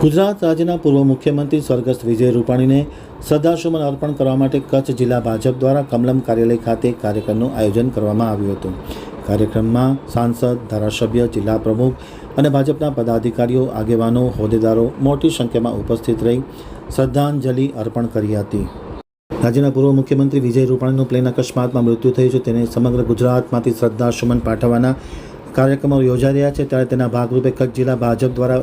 ગુજરાત રાજ્યના પૂર્વ મુખ્યમંત્રી સ્વર્ગસ્થ વિજય રૂપાણીને શ્રદ્ધાસુમન અર્પણ કરવા માટે કચ્છ જિલ્લા ભાજપ દ્વારા કમલમ કાર્યાલય ખાતે કાર્યક્રમનું આયોજન કરવામાં આવ્યું હતું. કાર્યક્રમમાં સાંસદ, ધારાસભ્ય, જિલ્લા પ્રમુખ અને ભાજપના પદાધિકારીઓ, આગેવાનો, હોદ્દેદારો મોટી સંખ્યામાં ઉપસ્થિત રહી શ્રદ્ધાંજલિ અર્પણ કરી હતી. રાજ્યના પૂર્વ મુખ્યમંત્રી વિજય રૂપાણીનું પ્લેન અકસ્માતમાં મૃત્યુ થયું છે. તેને સમગ્ર ગુજરાતમાંથી શ્રદ્ધાસુમન પાઠવવાના કાર્યક્રમો યોજાઈ રહ્યા છે. ત્યારે તેના ભાગરૂપે કચ્છ જિલ્લા ભાજપ દ્વારા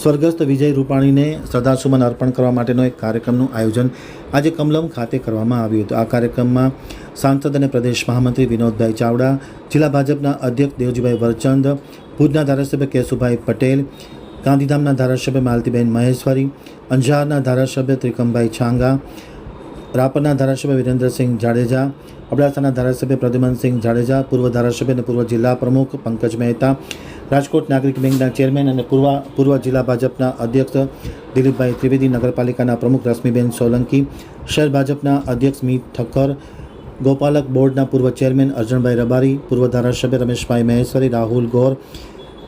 સ્વર્ગસ્થ વિજય રૂપાણીને શ્રદ્ધાસુમન અર્પણ કરવા માટેનો એક કાર્યક્રમનું આયોજન આજે કમલમ ખાતે કરવામાં આવ્યું હતું. આ કાર્યક્રમમાં સાંસદ અને પ્રદેશ મહામંત્રી વિનોદભાઈ ચાવડા, જિલ્લા ભાજપના અધ્યક્ષ દેવજીભાઈ વરચંદ, ભુજના ધારાસભ્ય કેશુભાઈ પટેલ, ગાંધીધામના ધારાસભ્ય માલતીબેન મહેશ્વરી, અંજારના ધારાસભ્ય ત્રિકમભાઈ છાંગા, રાપરના ધારાસભ્ય વિરેન્દ્રસિંહ જાડેજા, અબડાસાના ધારાસભ્ય પ્રદ્યુમનસિંહ જાડેજા, પૂર્વ ધારાસભ્ય અને પૂર્વ જિલ્લા પ્રમુખ પંકજ મહેતા રાજકોટ નાગરિક બેંકના ચેરમેન અને પૂર્વ પૂર્વ જિલ્લા ભાજપના અધ્યક્ષ દિલીપભાઈ ત્રિવેદી નગરપાલિકાના પ્રમુખ રશ્મિબેન સોલંકી, શહેર ભાજપના અધ્યક્ષ મીત ઠક્કર, ગોપાલક બોર્ડના પૂર્વ ચેરમેન અર્જણભાઈ રબારી, પૂર્વ ધારાસભ્ય રમેશભાઈ મહેશ્વરી, રાહુલ ગોર,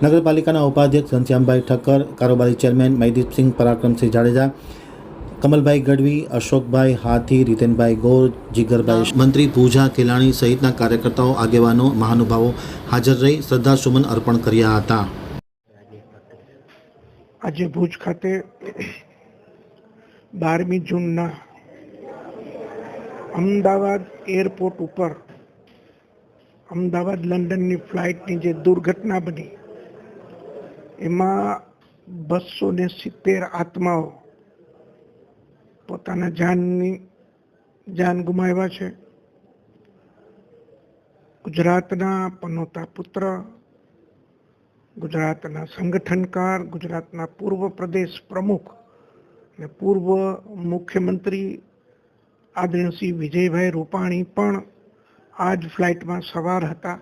નગરપાલિકાના ઉપાધ્યક્ષ ઘનશ્યામભાઈ ઠક્કર, કારોબારી ચેરમેન મયદીપસિંહ પરાક્રમસિંહ જાડેજા કમલભાઈ ગઢવી, અશોકભાઈ હાથી, રીતેનભાઈ ગોર, જીગરભાઈ મંત્રી પૂજા કેલાણી સહિતના કાર્યકર્તાઓ, આગેવાનો, મહાનુભાવો હાજર રહી શ્રદ્ધાસુમન અર્પણ કર્યા હતા. આજે ભુજ ખાતે બારમી જૂનના અમદાવાદ એરપોર્ટ ઉપર અમદાવાદ લંડનની ફ્લાઇટની જે દુર્ઘટના બની, એમાં બસો ને સિત્તેર આત્માઓ પોતાના જાનની જાન ગુમાવ્યા છે. ગુજરાતના પનોતા પુત્ર, ગુજરાતના સંગઠનકાર, ગુજરાતના પૂર્વ પ્રદેશ પ્રમુખ અને પૂર્વ મુખ્યમંત્રી આદરણીય વિજયભાઈ રૂપાણી પણ આ જ ફ્લાઇટમાં સવાર હતા.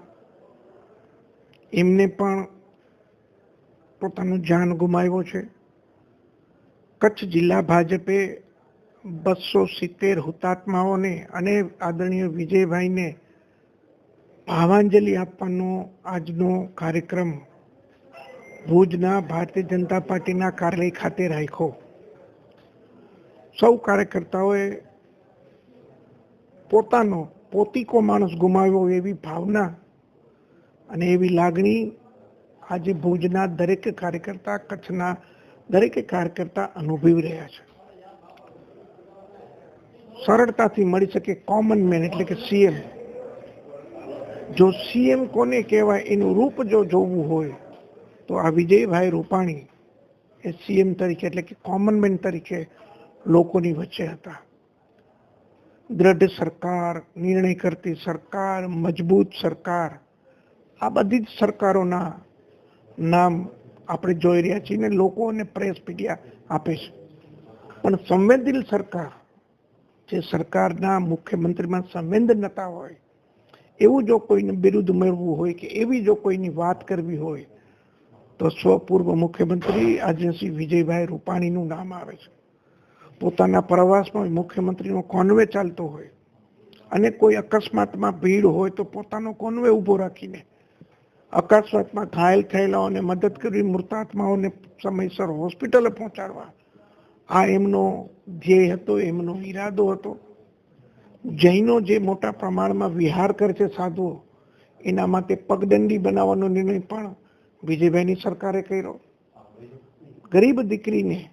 એમને પણ પોતાનું જાન ગુમાવ્યો છે. કચ્છ જિલ્લા ભાજપે બસો સિત્તેર હુતાત્માઓને અને આદરણીય વિજયભાઈને ભાવાંજલિ આપવાનો આજનો કાર્યક્રમ ભુજના ભારતીય જનતા પાર્ટીના કાર્યાલય ખાતે રાખ્યો. સૌ કાર્યકર્તાઓએ પોતાનો પોતીકો માણસ ગુમાવ્યો એવી ભાવના અને એવી લાગણી આજે ભુજના દરેક કાર્યકર્તા, કચ્છના દરેક કાર્યકર્તા અનુભવી રહ્યા છે. સરળતાથી મળી શકે કોમન મેન એટલે કે સીએમ જો સીએમ કોને કહેવાય, એનું રૂપ જો જોવું હોય, તો આ વિજયભાઈ રૂપાણી એ સીએમ તરીકે એટલે કે કોમન મેન તરીકે લોકોની વચ્ચે હતા. દ્રઢ સરકાર, નિર્ણય કરતી સરકાર, મજબૂત સરકાર, આ બધી જ સરકારોના નામ આપણે જોઈ રહ્યા છીએ ને લોકોને પ્રેસ મીડિયા આપે છે. પણ સંવેદનશીલ સરકાર જે સરકારના મુખ્યમંત્રીમાં સંવેદનતા હોય. એવું જો કોઈને બિરુદ મેળવવું હોય કે એવી જો કોઈની વાત કરવી હોય, તો સ્વ પૂર્વ મુખ્યમંત્રી આજે શ્રી વિજયભાઈ રૂપાણીનું નામ આવે છે. પોતાના પ્રવાસમાં મુખ્યમંત્રીનો કોન્વે ચાલતો હોય અને કોઈ અકસ્માતમાં ભીડ હોય તો પોતાનો કોન્વે ઊભો રાખીને અકસ્માતમાં ઘાયલ થયેલાઓને મદદ કરવી મૃતાત્માઓને સમયસર હોસ્પિટલે પહોંચાડવા આ એમનો ધ્યેય હતો, એમનો ઈરાદો હતો. જૈનો જે મોટા પ્રમાણમાં વિહાર કરે છે સાધુઓ, એના માટે પગદંડી બનાવવાનો નિર્ણય પણ વિજયભાઈની સરકારે કર્યો. ગરીબ દીકરીને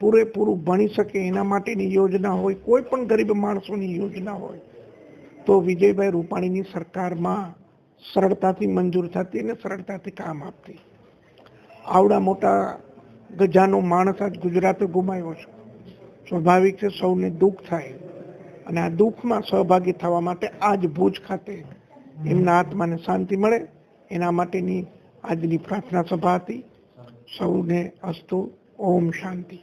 પૂરેપૂરું ભણી શકે એના માટેની યોજના હોય, કોઈ પણ ગરીબ માણસોની યોજના હોય, તો વિજયભાઈ રૂપાણીની સરકારમાં સરળતાથી મંજૂર થતી અને સરળતાથી કામ આપતી. આવડા મોટા ગજાનો માણસ આજ ગુજરાતે ગુમાવ્યો છે. સ્વાભાવિક છે સૌને દુઃખ થાય. અને આ દુઃખમાં સહભાગી થવા માટે આજ ભુજ ખાતે એમના આત્માને શાંતિ મળે. એના માટેની આજની પ્રાર્થના સભા હતી. સૌને અસ્તુ, ઓમ શાંતિ.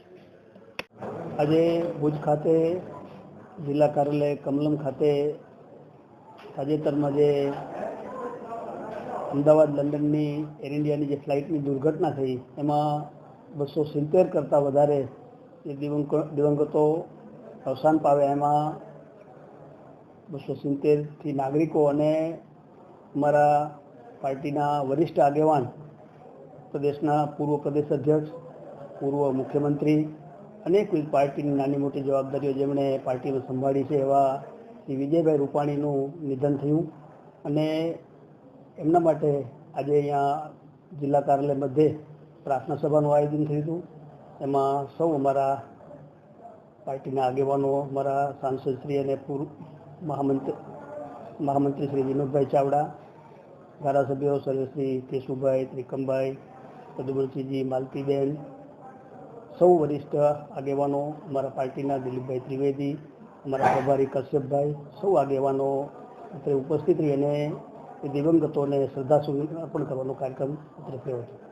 આજે ભુજ ખાતે જિલ્લા કાર્યાલય કમલમ ખાતે તાજેતરમાં જે અમદાવાદ, લંડનની એર ઇન્ડિયાની જે ફ્લાઇટની દુર્ઘટના થઈ, એમાં બસો સિત્તેર કરતાં વધારે જે દિવંગ દિવંગતો અવસાન પાવે એમાં બસો સિત્તેરથી નાગરિકો અને અમારા પાર્ટીના વરિષ્ઠ આગેવાન પ્રદેશના પૂર્વ પ્રદેશ અધ્યક્ષ, પૂર્વ મુખ્યમંત્રી અનેક પાર્ટીની નાની મોટી જવાબદારીઓ જેમણે પાર્ટીમાં સંભાળી છે એવા શ્રી વિજયભાઈ રૂપાણીનું નિધન થયું અને એમના માટે આજે અહીંયા જિલ્લા કાર્યાલય મધ્યે પ્રાર્થના સભાનું આયોજન થયું હતું. એમાં સૌ અમારા પાર્ટીના આગેવાનો, અમારા સાંસદશ્રી અને પૂર્વ મહામંત્રી મહામંત્રી શ્રી વિનોદભાઈ ચાવડા, ધારાસભ્યો સર્વશ્રી કેશુભાઈ, ત્રિકમભાઈ પદુમસિંહજી માલતીબેન, સૌ વરિષ્ઠ આગેવાનો, અમારા પાર્ટીના દિલીપભાઈ ત્રિવેદી, અમારા પ્રભારી કશ્યપભાઈ, સૌ આગેવાનો અત્રે ઉપસ્થિત રહી અને દિવંગતોને શ્રદ્ધાસુમન અર્પણ કરવાનો કાર્યક્રમ અત્રે થયો હતો.